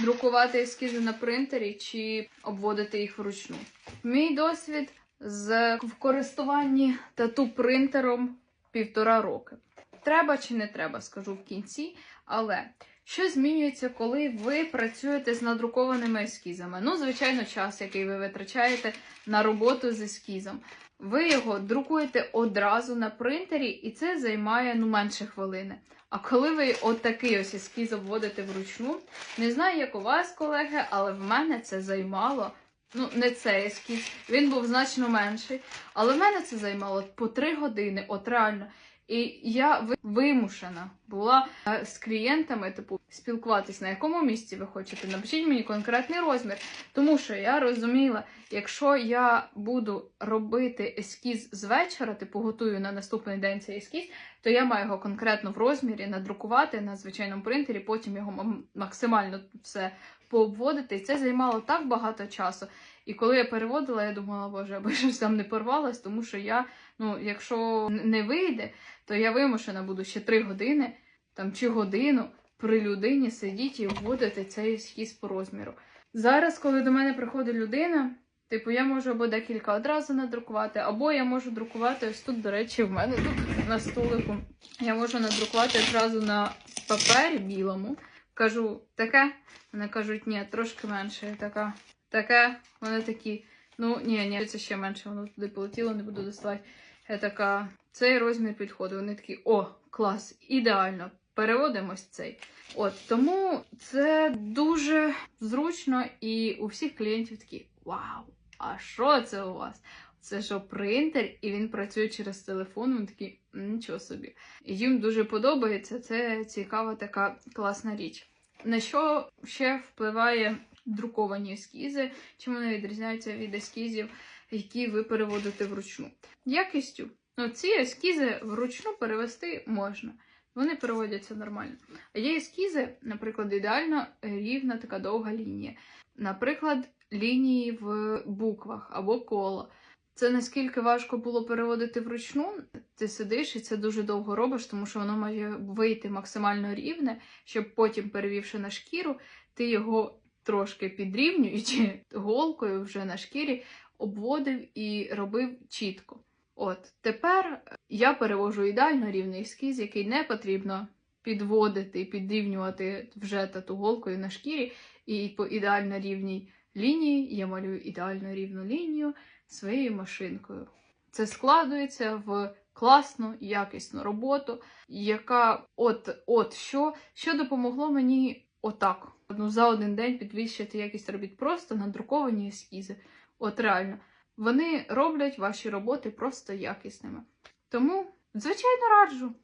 друкувати ескізи на принтері чи обводити їх вручну. Мій досвід з в користуванні тату принтером півтора роки. Треба чи не треба, скажу в кінці, але що змінюється, коли ви працюєте з надрукованими ескізами? Ну, звичайно, час, який ви витрачаєте на роботу з ескізом. Ви його друкуєте одразу на принтері, і це займає ну менше хвилини. А коли ви отакий ось ескіз обводите вручну, не знаю, як у вас, колеги, але в мене це займало. Ну, не цей ескіз, він був значно менший. Але в мене це займало по 3 години, от реально. І я вимушена була е, з клієнтами, типу, спілкуватись, на якому місці ви хочете. Напишіть мені конкретний розмір. Тому що я розуміла, якщо я буду робити ескіз з вечора, типу готую на наступний день цей ескіз, то я маю його конкретно в розмірі надрукувати на звичайному принтері, потім його максимально все пообводити. І це займало так багато часу. І коли я переводила, я думала, боже, аби щось там не порвалось, тому що я, ну, якщо не вийде, то я вимушена буду ще три години там чи годину при людині сидіти і вводити цей ескіз по розміру. Зараз, коли до мене приходить людина, типу, я можу або декілька одразу надрукувати, або я можу друкувати ось тут, до речі, в мене тут на столику. Я можу надрукувати одразу на папері білому. Кажу, таке. Вони кажуть, ні, трошки менше. Я така, таке. Вони такі. Ну, ні, ні, це ще менше, воно туди полетіло, не буду доставати. Я така, цей розмір підходить. Вони такі, о, клас, ідеально. Переводимось цей. От тому це дуже зручно, і у всіх клієнтів такі вау! А що це у вас? Це що принтер, і він працює через телефон. Вони такі нічого собі. Їм дуже подобається. Це цікава така класна річ. На що ще впливає друковані ескізи? Чим вони відрізняються від ескізів, які ви переводите вручну? Якістю. Ну, ці ескізи вручну перевести можна. Вони переводяться нормально. А є ескізи, наприклад, ідеально рівна така довга лінія. Наприклад, лінії в буквах або коло. Це наскільки важко було переводити вручну, ти сидиш і це дуже довго робиш, тому що воно має вийти максимально рівне, щоб потім, перевівши на шкіру, ти його трошки підрівнюючи голкою вже на шкірі, обводив і робив чітко. От тепер я перевожу ідеально рівний ескіз, який не потрібно підводити підрівнювати вже тату голкою на шкірі, і по ідеально рівній лінії я малюю ідеально рівну лінію своєю машинкою. Це складується в класну, якісну роботу, яка от от що, що допомогло мені отак. Ну, за один день підвищити якість робіт просто надруковані ескізи. От реально. Вони роблять ваші роботи просто якісними. Тому, звичайно, раджу.